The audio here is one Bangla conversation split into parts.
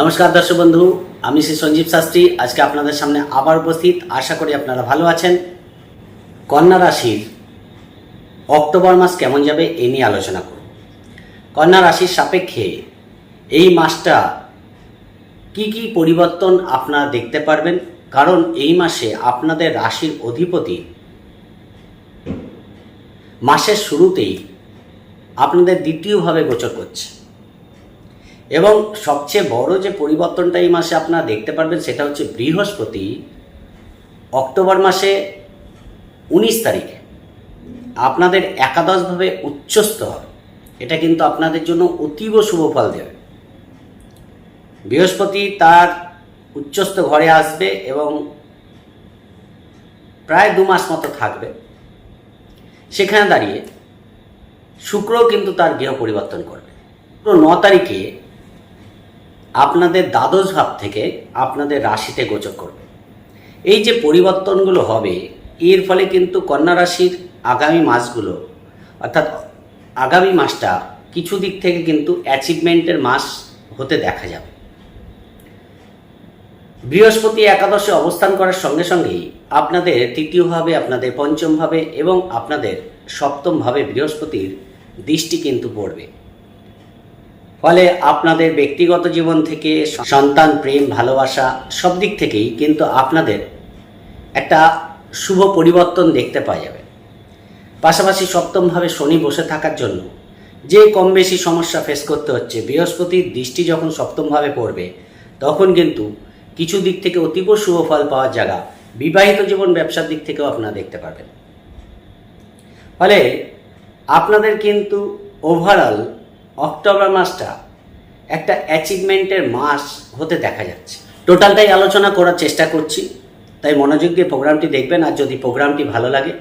নমস্কার দর্শক বন্ধু, আমি শ্রী সঞ্জীব শাস্ত্রী। আজকে আপনাদের সামনে আবার উপস্থিত। আশা করি আপনারা ভালো আছেন। কন্যা রাশির অক্টোবর মাস কেমন যাবে এ নিয়ে আলোচনা করব। কন্যা রাশির সাপেক্ষে এই মাসটা কি কি পরিবর্তন আপনারা দেখতে পারবেন? কারণ এই মাসে আপনাদের রাশির অধিপতি মাসের শুরুতেই আপনাদের দ্বিতীয়ভাবে গোচর করছে। এবং সবচেয়ে বড় যে পরিবর্তনটা এই মাসে আপনারা দেখতে পারবেন সেটা হচ্ছে বৃহস্পতি অক্টোবর মাসে উনিশ তারিখে। আপনাদের একাদশভাবে উচ্চস্থ হবে। এটা কিন্তু আপনাদের জন্য অতীব শুভ ফল দেবে। বৃহস্পতি তার উচ্চস্থ ঘরে আসবে এবং প্রায় দু মাস মতো থাকবে। সেখানে দাঁড়িয়ে শুক্র কিন্তু তার গৃহ পরিবর্তন করবে। ন তারিখে আপনাদের দ্বাদশ ভাব থেকে আপনাদের রাশিতে গোচর করবে। এই যে পরিবর্তনগুলো হবে, এর ফলে কিন্তু কন্যা রাশির আগামী মাসগুলো, অর্থাৎ আগামী মাসটা কিছু দিক থেকে কিন্তু অ্যাচিভমেন্টের মাস হতে দেখা যাবে। বৃহস্পতি একাদশে অবস্থান করার সঙ্গে সঙ্গেই আপনাদের তৃতীয়ভাবে আপনাদের পঞ্চমভাবে এবং আপনাদের সপ্তমভাবে বৃহস্পতির দৃষ্টি কিন্তু পড়বে। ফলে আপনাদের ব্যক্তিগত জীবন থেকে সন্তান, প্রেম, ভালোবাসা সব দিক থেকেই কিন্তু আপনাদের একটা শুভ পরিবর্তন দেখতে পাওয়া যাবে। পাশাপাশি সপ্তমভাবে শনি বসে থাকার জন্য যে কম বেশি সমস্যা ফেস করতে হচ্ছে, বৃহস্পতির দৃষ্টি যখন সপ্তমভাবে পড়বে, তখন কিন্তু কিছু দিক থেকে অতীব শুভ ফল পাওয়ার জায়গা বিবাহিত জীবন ব্যবসার দিক থেকেও আপনারা দেখতে পারবেন। ফলে আপনাদের কিন্তু ওভারঅল অক্টোবর মাসটা একটা অ্যাচিভমেন্টের মাস হতে দেখা যাচ্ছে। টোটালটাই আলোচনা করার চেষ্টা করছি। তাই মনোযোগ দিয়ে প্রোগ্রামটি দেখবেন আর যদি প্রোগ্রামটি ভালো লাগে,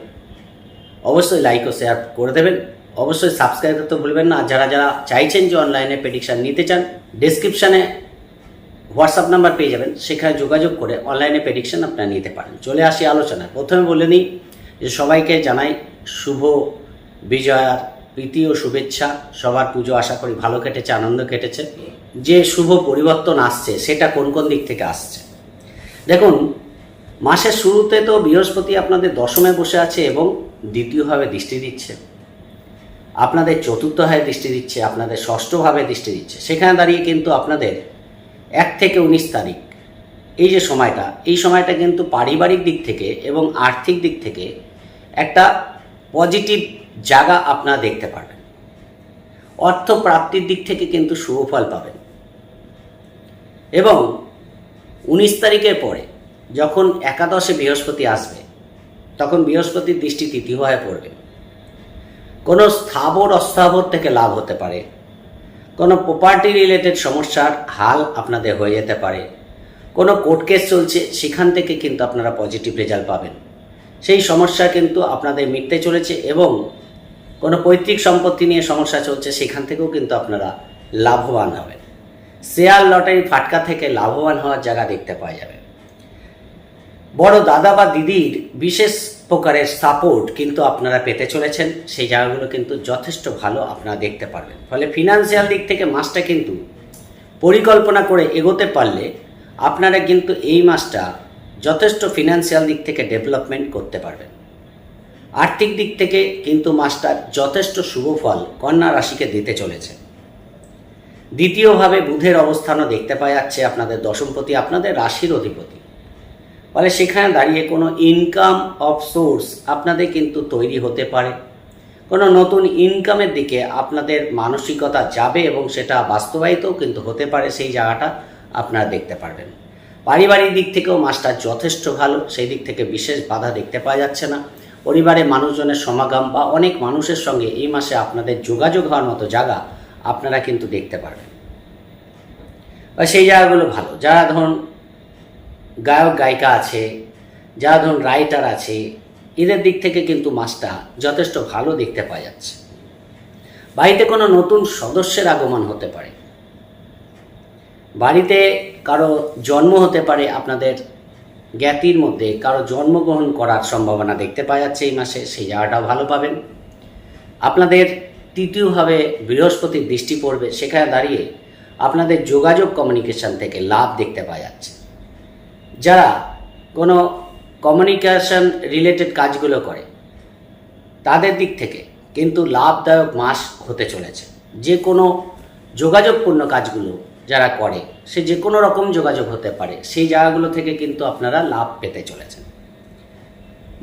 অবশ্যই লাইক ও শেয়ার করে দেবেন। অবশ্যই সাবস্ক্রাইব করতে ভুলবেন না। যারা যারা চাইছেন যে অনলাইনে প্রেডিকশান নিতে চান ডেসক্রিপশানে হোয়াটসঅ্যাপ নাম্বার পেয়ে যাবেন। সেখানে যোগাযোগ করে অনলাইনে প্রেডিকশন আপনারা নিতে পারেন। চলে আসি আলোচনা প্রথমে বলে নিই যে সবাইকে জানাই শুভ বিজয়ার প্রীতি ও শুভেচ্ছা। সবার পুজো আশা করি ভালো কেটেছে, আনন্দ কেটেছে। যে শুভ পরিবর্তন আসছে, সেটা কোন কোন দিক থেকে আসছে? দেখুন, মাসের শুরুতে তো বৃহস্পতি আপনাদের দশমে বসে আছে এবং দ্বিতীয়ভাবে দৃষ্টি দিচ্ছে। আপনাদের চতুর্থভাবে দৃষ্টি দিচ্ছে, আপনাদের ষষ্ঠভাবে দৃষ্টি দিচ্ছে। সেখানে দাঁড়িয়ে কিন্তু আপনাদের এক থেকে উনিশ তারিখ, এই যে সময়টা, এই সময়টা কিন্তু পারিবারিক দিক থেকে এবং আর্থিক দিক থেকে একটা পজিটিভ জায়গা আপনারা দেখতে পারবেন। অর্থ প্রাপ্তির দিক থেকে কিন্তু শুভ ফল পাবেন। এবং উনিশ তারিখের পরে যখন একাদশে বৃহস্পতি আসবে, তখন বৃহস্পতির দৃষ্টি তৃতীয় হয়ে পড়বে। কোনো স্থাবর অস্থাবর থেকে লাভ হতে পারে। কোনো প্রপার্টি রিলেটেড সমস্যার হাল আপনাদের হয়ে যেতে পারে। কোনো কোর্ট কেস চলছে, সেখান থেকে কিন্তু আপনারা পজিটিভ রেজাল্ট পাবেন। সেই সমস্যা কিন্তু আপনাদের মিটতে চলেছে এবং কোনো পৈতৃক সম্পত্তি নিয়ে সমস্যা চলছে, সেখান থেকেও কিন্তু আপনারা লাভবান হবেন। শেয়ার, লটারি, ফাটকা থেকে লাভবান হওয়ার জায়গা দেখতে পাওয়া যাবে। বড় দাদা বা দিদির বিশেষ প্রকারের সাপোর্ট কিন্তু আপনারা পেতে চলেছেন, সেই জায়গাগুলো কিন্তু যথেষ্ট ভালো আপনারা দেখতে পারবেন। ফলে ফিনান্সিয়াল দিক থেকে মাসটা কিন্তু পরিকল্পনা করে এগোতে পারলে আপনারা কিন্তু এই মাসটা যথেষ্ট ফিনান্সিয়াল দিক থেকে ডেভেলপমেন্ট করতে পারবেন। আর্থিক দিক থেকে কিন্তু মাস্টার যথেষ্ট শুভ ফল কন্যা রাশিকে দিতে চলেছে। দ্বিতীয়ভাবে বুধের অবস্থানও দেখতে পাওয়া যাচ্ছে আপনাদের দশমপতি, আপনাদের রাশির অধিপতি। ফলে সেখানে দাঁড়িয়ে কোনো ইনকাম অফ সোর্স আপনাদের কিন্তু তৈরি হতে পারে। কোনো নতুন ইনকামের দিকে আপনাদের মানসিকতা যাবে এবং সেটা বাস্তবায়িতও কিন্তু হতে পারে সেই জায়গাটা আপনারা দেখতে পারবেন। পারিবারিক দিক থেকেও মাসটা যথেষ্ট ভালো, সেই দিক থেকে বিশেষ বাধা দেখতে পাওয়া যাচ্ছে না। পরিবারে মানুষজনের সমাগম বা অনেক মানুষের সঙ্গে এই মাসে আপনাদের যোগাযোগ হওয়ার মতো জায়গা আপনারা কিন্তু দেখতে পারবেন। বা সেই জায়গাগুলো ভালো। যারা ধরুন গায়ক, গায়িকা আছে, যারা ধরুন রাইটার আছে, এদের দিক থেকে কিন্তু মাসটা যথেষ্ট ভালো দেখতে পাওয়া যাচ্ছে। বাড়িতে কোনো নতুন সদস্যের আগমন হতে পারে। বাড়িতে কারও জন্ম হতে পারে আপনাদের জ্ঞাতির মধ্যে, কারও জন্মগ্রহণ করার সম্ভাবনা দেখতে পাওয়া যাচ্ছে এই মাসে, সেই জায়গাটাও ভালো পাবেন। আপনাদের তৃতীয়ভাবে বৃহস্পতির দৃষ্টি পড়বে, সেখানে দাঁড়িয়ে আপনাদের যোগাযোগ কমিউনিকেশন থেকে লাভ দেখতে পাওয়া যাচ্ছে। যারা কোনো কমিউনিকেশন রিলেটেড কাজগুলো করে, তাদের দিক থেকে কিন্তু লাভদায়ক মাস হতে চলেছে। যে কোনো যোগাযোগপূর্ণ কাজগুলো যারা করে, সে যে কোনো রকম যোগাযোগ হতে পারে। সেই জায়গাগুলো থেকে কিন্তু আপনারা লাভ পেতে চলেছেন।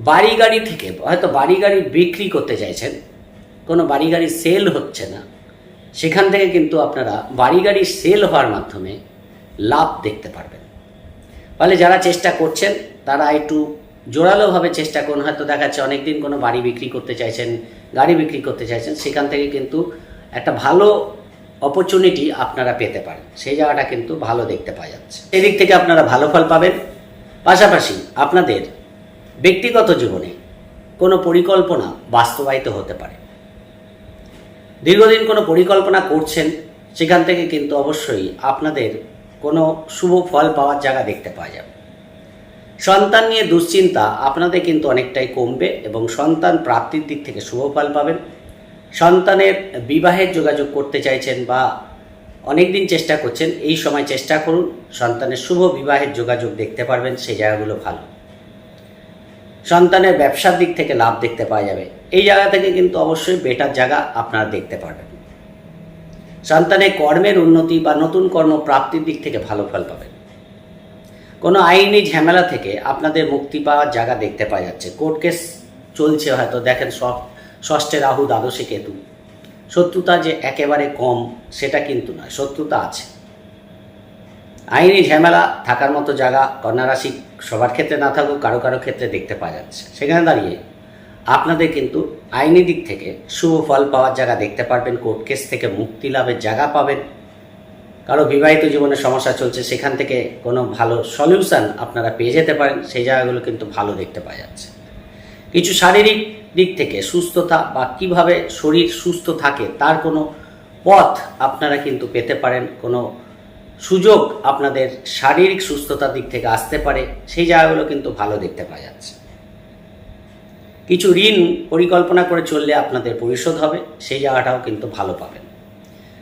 বাড়ি গাড়ি থেকে, হয়তো বাড়ি গাড়ি বিক্রি করতে চাইছেন, কোনো বাড়ি গাড়ি সেল হচ্ছে না, সেখান থেকে কিন্তু আপনারা বাড়ি গাড়ি সেল হওয়ার মাধ্যমে লাভ দেখতে পারবেন। ফলে যারা চেষ্টা করছেন, তারা একটু জোরালোভাবে চেষ্টা করুন। হয়তো দেখা যাচ্ছে অনেকদিন কোনো বাড়ি বিক্রি করতে চাইছেন, গাড়ি বিক্রি করতে চাইছেন, সেখান থেকে কিন্তু একটা ভালো অপরচুনিটি আপনারা পেতে পারেন। সেই জায়গাটা কিন্তু ভালো দেখতে পাওয়া যাচ্ছে। এদিক থেকে আপনারা ভালো ফল পাবেন। পাশাপাশি আপনাদের ব্যক্তিগত জীবনে কোনো পরিকল্পনা বাস্তবায়িত হতে পারে। দীর্ঘদিন কোনো পরিকল্পনা করছেন, সেখান থেকে কিন্তু অবশ্যই আপনাদের কোনো শুভ ফল পাওয়ার জায়গা দেখতে পাওয়া যাবে। সন্তান নিয়ে দুশ্চিন্তা আপনাদের কিন্তু অনেকটাই কমবে এবং সন্তান প্রাপ্তির দিক থেকে শুভ ফল পাবেন। সন্তানের বিবাহের যোগাযোগ করতে চাইছেন বা অনেক দিন চেষ্টা করছেন, এই সময় চেষ্টা করুন সন্তানের শুভ বিবাহের যোগাযোগ দেখতে পারবেন, সেই জায়গাগুলো ভালো। সন্তানের ব্যবসার দিক থেকে লাভ দেখতে পাওয়া যাবে। এই জায়গা থেকে কিন্তু অবশ্যই বেটার জায়গা আপনারা দেখতে পারবেন। সন্তানের কর্মের উন্নতি বা নতুন কর্ম প্রাপ্তির দিক থেকে ভালো ফল পাবেন। কোনো আইনি ঝামেলা থেকে আপনাদের মুক্তি পাওয়ার জায়গা দেখতে পাওয়া যাচ্ছে। কোর্ট কেস চলছে হয়তো, দেখেন সব ষষ্ঠে রাহু দ্বাদশে কেতু। শত্রুতা যে একেবারে কম, সেটা কিন্তু নয়, শত্রুতা আছে। আইনি ঝামেলা থাকার মতো জায়গা কন্যা রাশি সবার ক্ষেত্রে না থাকুক, কারও কারও ক্ষেত্রে দেখতে পাওয়া যাচ্ছে। সেখানে দাঁড়িয়ে আপনাদের কিন্তু আইনি দিক থেকে শুভ ফল পাওয়ার জায়গা দেখতে পারবেন, কোর্ট কেস থেকে মুক্তি লাভের জায়গা পাবেন। কারও বিবাহিত জীবনে সমস্যা চলছে, সেখান থেকে কোনো ভালো সলিউশন আপনারা পেয়ে যেতে পারেন, সেই জায়গাগুলো কিন্তু ভালো দেখতে পাওয়া যাচ্ছে। কিছু শারীরিক দিক থেকে সুস্থতা বা কীভাবে শরীর সুস্থ থাকে তার কোনো পথ আপনারা কিন্তু পেতে পারেন, কোনো সুযোগ আপনাদের শারীরিক সুস্থতার দিক থেকে আসতে পারে, সেই জায়গাগুলো কিন্তু ভালো দেখতে পাওয়া যাচ্ছে। কিছু ঋণ পরিকল্পনা করে চললে আপনাদের পরিশোধ হবে, সেই জায়গাটাও কিন্তু ভালো পাবেন।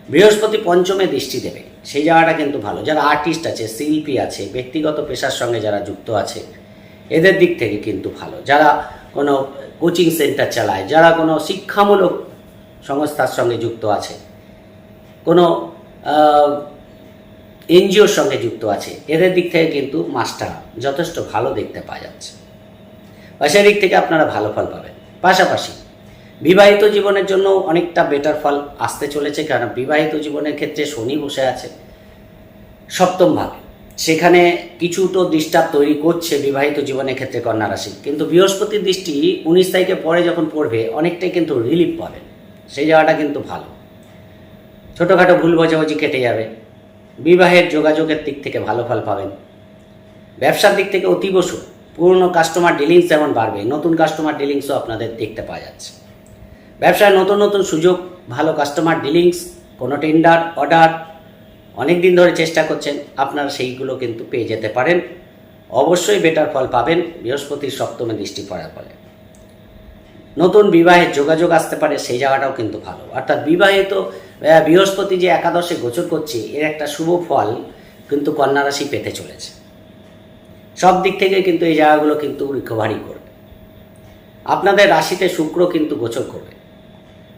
বৃহস্পতি পঞ্চমে দৃষ্টি দেবে, সেই জায়গাটা কিন্তু ভালো। যারা আর্টিস্ট আছে, শিল্পী আছে, ব্যক্তিগত পেশার সঙ্গে যারা যুক্ত আছে, এদের দিক থেকে কিন্তু ভালো। যারা কোনো কোচিং সেন্টার চালায়, যারা কোনো শিক্ষামূলক সংস্থার সঙ্গে যুক্ত আছে, কোনো এনজিওর সঙ্গে যুক্ত আছে, এদের দিক থেকে কিন্তু মাসটা যথেষ্ট ভালো দেখতে পাওয়া যাচ্ছে। বা সেদিক থেকে আপনারা ভালো ফল পাবেন। পাশাপাশি, বিবাহিত জীবনের জন্য অনেকটা বেটার ফল আসতে চলেছে কারণ বিবাহিত জীবনের ক্ষেত্রে শনি বসে আছে সপ্তম ভাবে সেখানে কিছু তো ডিস্টার্ব তৈরি করছে বিবাহিত জীবনের ক্ষেত্রে কন্যা রাশি। কিন্তু বৃহস্পতির দৃষ্টি উনিশ তারিখের পরে যখন পড়বে, অনেকটাই কিন্তু রিলিফ পাবেন সেই জায়গাটা কিন্তু ভালো। ছোটোখাটো ভুল বোঝাবুঝি কেটে যাবে। বিবাহের যোগাযোগের দিক থেকে ভালো ফল পাবেন। ব্যবসার দিক থেকে অতীব পুরনো কাস্টমার ডিলিংস যেমন বাড়বে, নতুন কাস্টমার ডিলিংসও আপনাদের দেখতে পাওয়া যাচ্ছে। ব্যবসায় নতুন নতুন সুযোগ, ভালো কাস্টমার ডিলিংস কোনো টেন্ডার অর্ডার অনেক দিন ধরে চেষ্টা করছেন আপনারা সেইগুলো কিন্তু পেয়ে যেতে পারেন। অবশ্যই বেটার ফল পাবেন বৃহস্পতির সপ্তমে দৃষ্টি পড়ার ফলে। নতুন বিবাহের যোগাযোগ আসতে পারে সেই জায়গাটাও কিন্তু ভালো। অর্থাৎ বিবাহিত আহ, বৃহস্পতি যে একাদশে গোচর করছে এর একটা শুভ ফল কিন্তু কন্যা রাশি পেতে চলেছে। সব দিক থেকে কিন্তু এই জায়গাগুলো কিন্তু রিকভারি করবে। আপনাদের রাশিতে শুক্র কিন্তু গোচর করবে।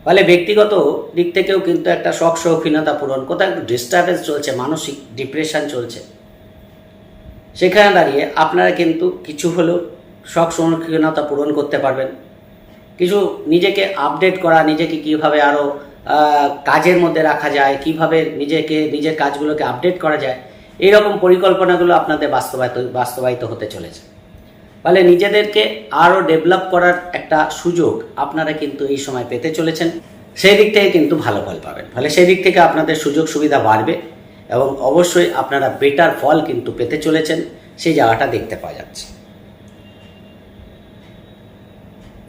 ফলে ব্যক্তিগত দিক থেকেও কিন্তু একটা শখ শৌখিনতা পূরণ। কোথাও একটু ডিস্টারবেন্স চলছে, মানসিক ডিপ্রেশন চলছে। সেখানে দাঁড়িয়ে আপনারা কিন্তু কিছু হলেও শখ শৌখিনতা পূরণ করতে পারবেন। কিছু নিজেকে আপডেট করা, নিজেকে কীভাবে আরও কাজের মধ্যে রাখা যায়, কীভাবে নিজেকে, নিজের কাজগুলোকে আপডেট করা যায় এই রকম পরিকল্পনাগুলো আপনাদের বাস্তবায়িত বাস্তবায়িত হতে চলেছে। ফলে নিজেদেরকে আরও ডেভেলপ করার একটা সুযোগ আপনারা কিন্তু এই সময় পেতে চলেছেন। সেই দিক থেকে কিন্তু ভালো ফল পাবেন। ফলে সেই দিক থেকে আপনাদের সুযোগ সুবিধা বাড়বে এবং অবশ্যই আপনারা বেটার ফল কিন্তু পেতে চলেছেন, সেই জায়গাটা দেখতে পাওয়া যাচ্ছে।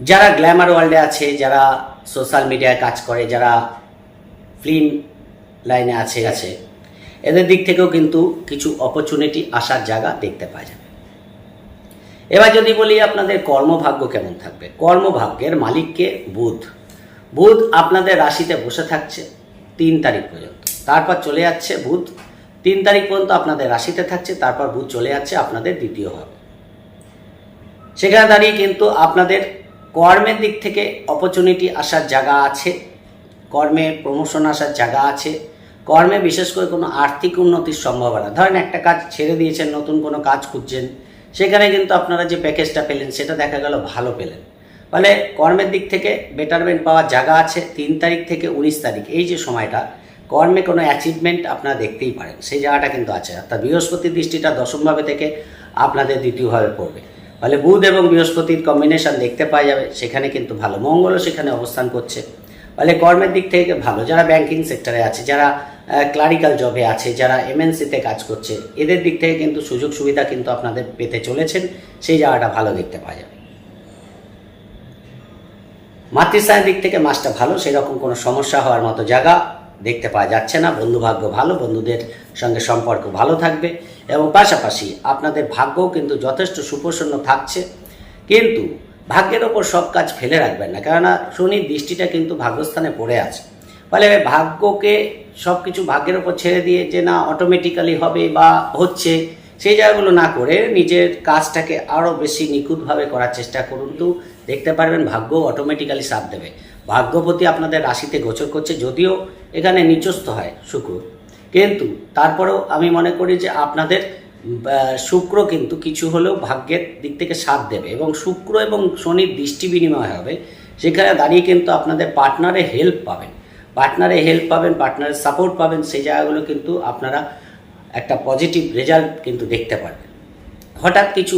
যারা গ্ল্যামার ওয়ার্ল্ডে আছে, যারা সোশ্যাল মিডিয়ায় কাজ করে, যারা ফিল্ম লাইনে আছে আছে, এদের দিক থেকেও কিন্তু কিছু অপরচুনিটি আসার জায়গা দেখতে পাওয়া যাবে এবার যদি বলি আপনাদের কর্মভাগ্য কেমন থাকবে? কর্মভাগ্যের মালিককে বুধ। বুধ আপনাদের রাশিতে বসে থাকছে তিন তারিখ পর্যন্ত। তারপর চলে যাচ্ছে বুধ। তিন তারিখ পর্যন্ত আপনাদের রাশিতে থাকছে, তারপর বুধ চলে যাচ্ছে আপনাদের দ্বিতীয় ভাবে সেখানে দাঁড়িয়ে কিন্তু আপনাদের কর্মের দিক থেকে অপরচুনিটি আসার জায়গা আছে, কর্মে প্রমোশন আসার জায়গা আছে, কর্মে বিশেষ করে কোনো আর্থিক উন্নতির সম্ভাবনা। ধরেন একটা কাজ ছেড়ে দিয়েছেন, নতুন কোনো কাজ খুঁজছেন সেখানে কিন্তু আপনারা যে প্যাকেজটা পেলেন, সেটা দেখা গেল ভালো পেলেন। ফলে কর্মের দিক থেকে বেটারমেন্ট পাওয়ার জায়গা আছে তিন তারিখ থেকে উনিশ তারিখ। এই যে সময়টা, কর্মে কোনো অ্যাচিভমেন্ট আপনারা দেখতেই পারেন। সেই জায়গাটা কিন্তু আছে। অর্থাৎ বৃহস্পতির দৃষ্টিটা দশমভাবে থেকে আপনাদের দ্বিতীয়ভাবে পড়বে। ফলে বুধ এবং বৃহস্পতির কম্বিনেশন দেখতে পাওয়া যাবে, সেখানে কিন্তু ভালো। মঙ্গলও সেখানে অবস্থান করছে। ফলে কর্মের দিক থেকে ভালো। যারা ব্যাংকিং সেক্টরে আছে, যারা ক্লারিক্যাল জবে আছে, যারা এমএনসিতে কাজ করছে, এদের দিক থেকে কিন্তু সুযোগ সুবিধা কিন্তু আপনাদের পেতে চলেছেন। সেই জায়গাটা ভালো দেখতে পাওয়া যাবে। মাতৃস্থানের দিক থেকে মাসটা ভালো, সেরকম কোনো সমস্যা হওয়ার মতো জায়গা দেখতে পাওয়া যাচ্ছে না। বন্ধুভাগ্য ভালো, বন্ধুদের সঙ্গে সম্পর্ক ভালো থাকবে এবং পাশাপাশি আপনাদের ভাগ্যও কিন্তু যথেষ্ট সুপ্রসন্ন থাকছে। কিন্তু ভাগ্যের ওপর সব কাজ ফেলে রাখবেন না। কেননা শনির দৃষ্টিটা কিন্তু ভাগ্যস্থানে পড়ে আছে। ফলে ভাগ্যকে সব কিছু ভাগ্যের ওপর ছেড়ে দিয়ে যে না অটোমেটিক্যালি হবে বা হচ্ছে, সেই জায়গাগুলো না করে নিজের কাজটাকে আরও বেশি নিখুঁতভাবে করার চেষ্টা করুন তো দেখতে পারবেন ভাগ্য অটোমেটিক্যালি সাথ দেবে। ভাগ্যপতি আপনাদের রাশিতে গোচর করছে, যদিও এখানে নিচস্থ হয় শুক্র। কিন্তু তারপরেও আমি মনে করি যে আপনাদের শুক্র কিন্তু কিছু হলেও ভাগ্যের দিক থেকে সাথ দেবে এবং শুক্র এবং শনির দৃষ্টি বিনিময় হবে। সেখানে দাঁড়িয়ে কিন্তু আপনাদের পার্টনারে হেল্প পাবেন। পার্টনারে হেল্প পাবেন পার্টনারের সাপোর্ট পাবেন, সেই জায়গাগুলো কিন্তু আপনারা একটা পজিটিভ রেজাল্ট কিন্তু দেখতে পারবেন। হঠাৎ কিছু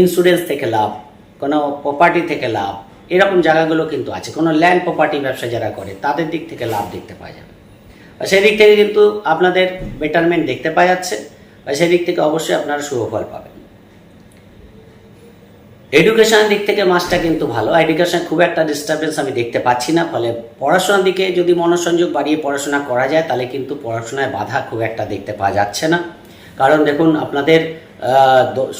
ইন্স্যুরেন্স থেকে লাভ, কোনো প্রপার্টি থেকে লাভ, এরকম জায়গাগুলো কিন্তু আছে। কোনো ল্যান্ড প্রপার্টি ব্যবসা যারা করে, তাদের দিক থেকে লাভ দেখতে পাওয়া যাবে। সেই দিক থেকে কিন্তু আপনাদের বেটারমেন্ট দেখতে পাওয়া যাচ্ছে। আর সেদিক থেকে অবশ্যই আপনারা শুভ ফল পাবেন। এডুকেশনের দিক থেকে মাসটা কিন্তু ভালো। এডুকেশন খুব একটা ডিস্টারবেন্স আমি দেখতে পাচ্ছি না, ফলে পড়াশোনার দিকে যদি মনোসংযোগ বাড়িয়ে পড়াশোনা করা যায়, তাহলে কিন্তু পড়াশোনায় বাধা খুব একটা দেখতে পাওয়া যাচ্ছে না। কারণ দেখুন, আপনাদের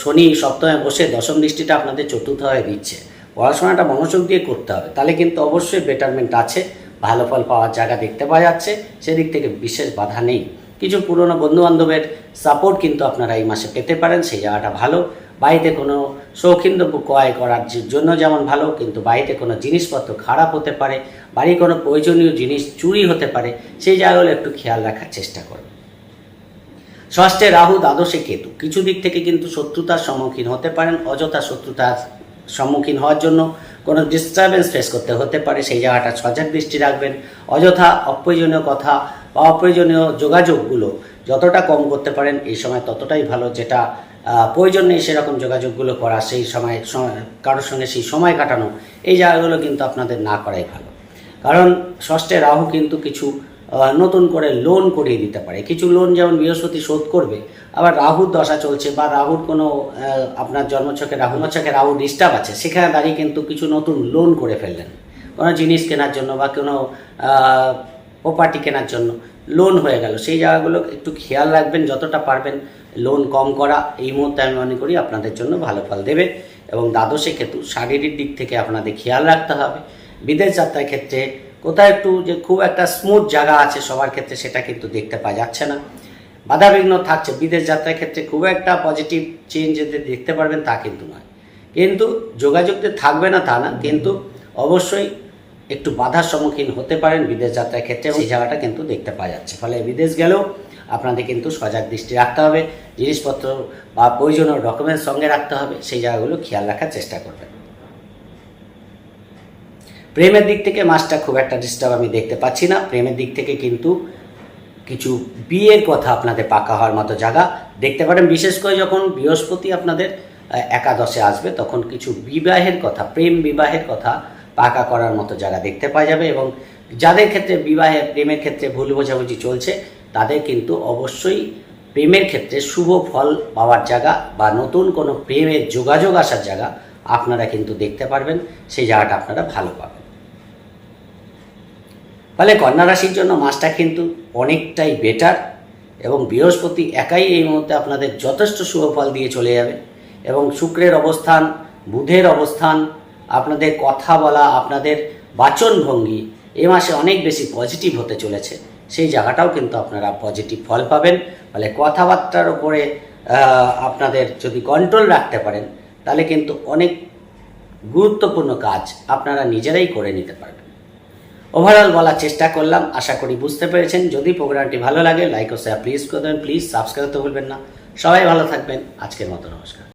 শনি সপ্তমে বসে দশম দৃষ্টিটা আপনাদের চতুর্থভাবে দিচ্ছে। পড়াশোনাটা মনোযোগ দিয়ে করতে হবে। তাহলে কিন্তু অবশ্যই বেটারমেন্ট আছে, ভালো ফল পাওয়ার জায়গা দেখতে পাওয়া যাচ্ছে। সেদিক থেকে বিশেষ বাধা নেই। কিছু পুরনো বন্ধুবান্ধবের সাপোর্ট কিন্তু আপনারা এই মাসে পেতে পারেন, সেই জায়গাটা ভালো। বাড়িতে কোনো শৌখিন দ্রব্য ক্রয় করার জন্য যেমন ভালো, কিন্তু বাড়িতে কোনো জিনিসপত্র খারাপ হতে পারে, বাড়ির কোনো প্রয়োজনীয় জিনিস চুরি হতে পারে, সেই জায়গাগুলো একটু খেয়াল রাখার চেষ্টা করবেন ষষ্ঠে রাহু দ্বাদশে কেতু। কিছু দিক থেকে কিন্তু শত্রুতার সম্মুখীন হতে পারেন, অযথা শত্রুতার সম্মুখীন হওয়ার জন্য কোনো ডিস্টারবেন্স ফেস করতে হতে পারে, সেই জায়গাটা সজাগ দৃষ্টি রাখবেন। অযথা অপ্রয়োজনীয় কথা বা অপ্রয়োজনীয় যোগাযোগগুলো যতটা কম করতে পারেন, এই সময় ততটাই ভালো। যেটা প্রয়োজন নেই সেরকম যোগাযোগগুলো করা, সেই সময় কারোর সঙ্গে সেই সময় কাটানো, এই জায়গাগুলো কিন্তু আপনাদের না করাই ভালো। কারণ ষষ্ঠে রাহু কিন্তু কিছু নতুন করে লোন করিয়ে দিতে পারে। কিছু লোন যেমন বৃহস্পতি শোধ করবে, আবার রাহুর দশা চলছে বা রাহুর কোনো আপনার জন্মছকে রাহু ছকে রাহু ডিস্টার্ব আছে, সেখানে দাঁড়িয়ে কিন্তু কিছু নতুন লোন করে ফেললেন। কোনো জিনিস কেনার জন্য বা কোনো প্রপার্টি কেনার জন্য। লোন হয়ে গেল। সেই জায়গাগুলো একটু খেয়াল রাখবেন, যতটা পারবেন লোন কম করা। এই মুহূর্তে আমি মনে করি আপনাদের জন্য ভালো ফল দেবে এবং দ্বাদশে ক্ষেত্রে শারীরিক দিক থেকে আপনাদের খেয়াল রাখতে হবে। বিদেশ যাত্রার ক্ষেত্রে কোথাও একটু যে খুব একটা স্মুথ জায়গা আছে সবার ক্ষেত্রে সেটা কিন্তু দেখতে পাওয়া যাচ্ছে না। বাধাবিঘ্ন থাকছে। বিদেশ যাত্রার ক্ষেত্রে খুব একটা পজিটিভ চেঞ্জ যে দেখতে পারবেন তা কিন্তু নয়। কিন্তু যোগাযোগতে থাকবে না তা না। কিন্তু অবশ্যই একটু বাধার সম্মুখীন হতে পারেন বিদেশ যাত্রার ক্ষেত্রে সেই জায়গাটা কিন্তু দেখতে পাওয়া যাচ্ছে। ফলে বিদেশ গেলেও আপনাদের কিন্তু সজাগ দৃষ্টি রাখতে হবে, জিনিসপত্র বা প্রয়োজনীয় ডকুমেন্টস সঙ্গে রাখতে হবে, সেই জায়গাগুলো খেয়াল রাখার চেষ্টা করবেন। প্রেমের দিক থেকে মাসটা খুব একটা ডিস্টার্ব আমি দেখতে পাচ্ছি না। প্রেমের দিক থেকে কিন্তু কিছু বিয়ের কথা আপনাদের পাকা হওয়ার মতো জায়গা দেখতে পারেন। বিশেষ করে যখন বৃহস্পতি আপনাদের একাদশে আসবে, তখন কিছু বিবাহের কথা, প্রেম বিবাহের কথা পাকা করার মতো জায়গা দেখতে পাওয়া যাবে এবং যাদের ক্ষেত্রে বিবাহে প্রেমের ক্ষেত্রে ভুল বোঝাবুঝি চলছে, তাদের কিন্তু অবশ্যই প্রেমের ক্ষেত্রে শুভ ফল পাওয়ার জায়গা বা নতুন কোনো প্রেমের যোগাযোগ আসার জায়গা আপনারা কিন্তু দেখতে পারবেন, সেই জায়গাটা আপনারা ভালো পাবেন। ফলে কন্যা রাশির জন্য মাসটা কিন্তু অনেকটাই বেটার এবং বৃহস্পতি একাই এই মুহূর্তে আপনাদের যথেষ্ট শুভ ফল দিয়ে চলে যাবে এবং শুক্রের অবস্থান, বুধের অবস্থান আপনাদের কথা বলা, আপনাদের বাচনভঙ্গি এ মাসে অনেক বেশি পজিটিভ হতে চলেছে। সেই জায়গাটাও কিন্তু আপনারা পজিটিভ ফল পাবেন। ফলে কথাবার্তার উপরে আপনাদের যদি কন্ট্রোল রাখতে পারেন, তাহলে কিন্তু অনেক গুরুত্বপূর্ণ কাজ আপনারা নিজেরাই করে নিতে পারবেন। ওভারঅল বলার চেষ্টা করলাম, আশা করি বুঝতে পেরেছেন। যদি প্রোগ্রামটি ভালো লাগে লাইক ও শেয়ার প্লিজ করে দেবেন। প্লিজ সাবস্ক্রাইব করতে ভুলবেন না। সবাই ভালো থাকবেন। আজকের মতো নমস্কার।